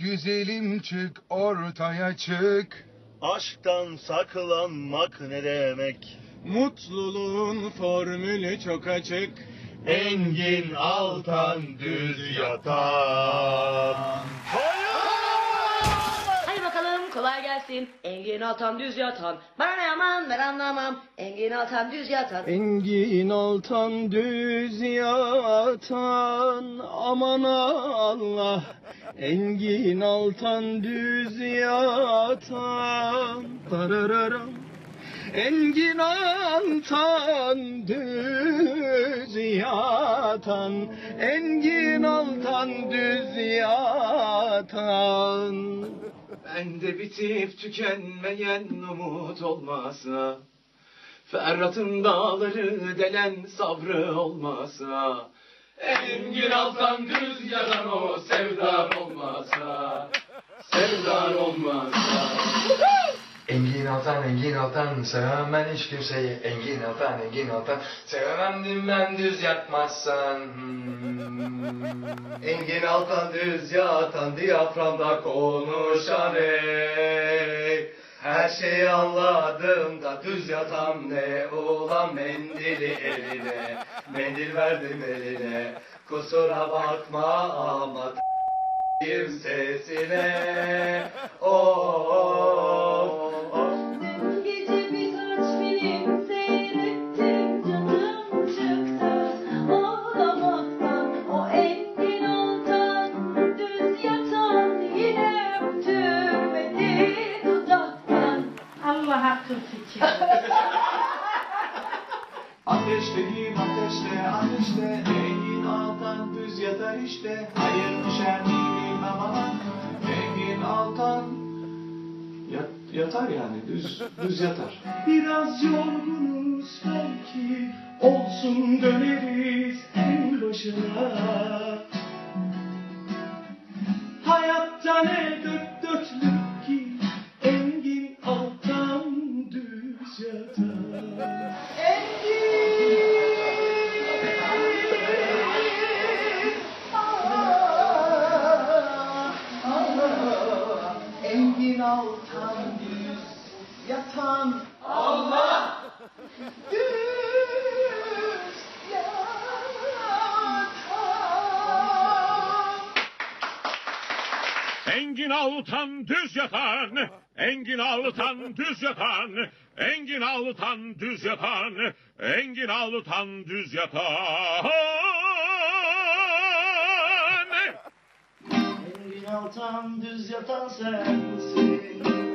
güzelim çık ortaya çık. Aşktan saklanmak ne demek? Mutluluğun formülü çok açık. Engin altan düz yatan. Hadi bakalım kolay gelsin. Engin Altan düz yatan. Bana ne aman ben anlamam. Engin Altan düz yatan. Engin altan düz yatan aman Allah Engin altan düz yatan Darararam. Engin altan düz yatan Engin altan düz yatan Bende bitip tükenmeyen umut olmasa Ferhat'ın dağları delen sabrı olmasa Engin altan düz yalan o sevdar olmasa Sevdar olmasa Engin Altan, Engin Altan, sevemem ben hiç kimseyi. Engin Altan, Engin Altan, sevemem dinmem düz yatmazsan. Engin altan düz yatan diyaframda konuşan ey Her şeyi anladım da düz yatan ne? Ulan mendili eline Mendil verdim eline. Kusura bakma ama t***yim sesine Oh, oh, oh. 42. ateşteyim ateşte ateşte Rengin altan düz yatar işte. Hayır düşer değilim ama Rengin altan. Yat, yatar yani düz düz yatar. Biraz yorgunuz belki. Olsun döneriz. en Engin Altan düz yatan, Engin Altan düz yatan, Engin Altan düz yatan, Engin Altan düz yatan. Engin altan düz yatan sensin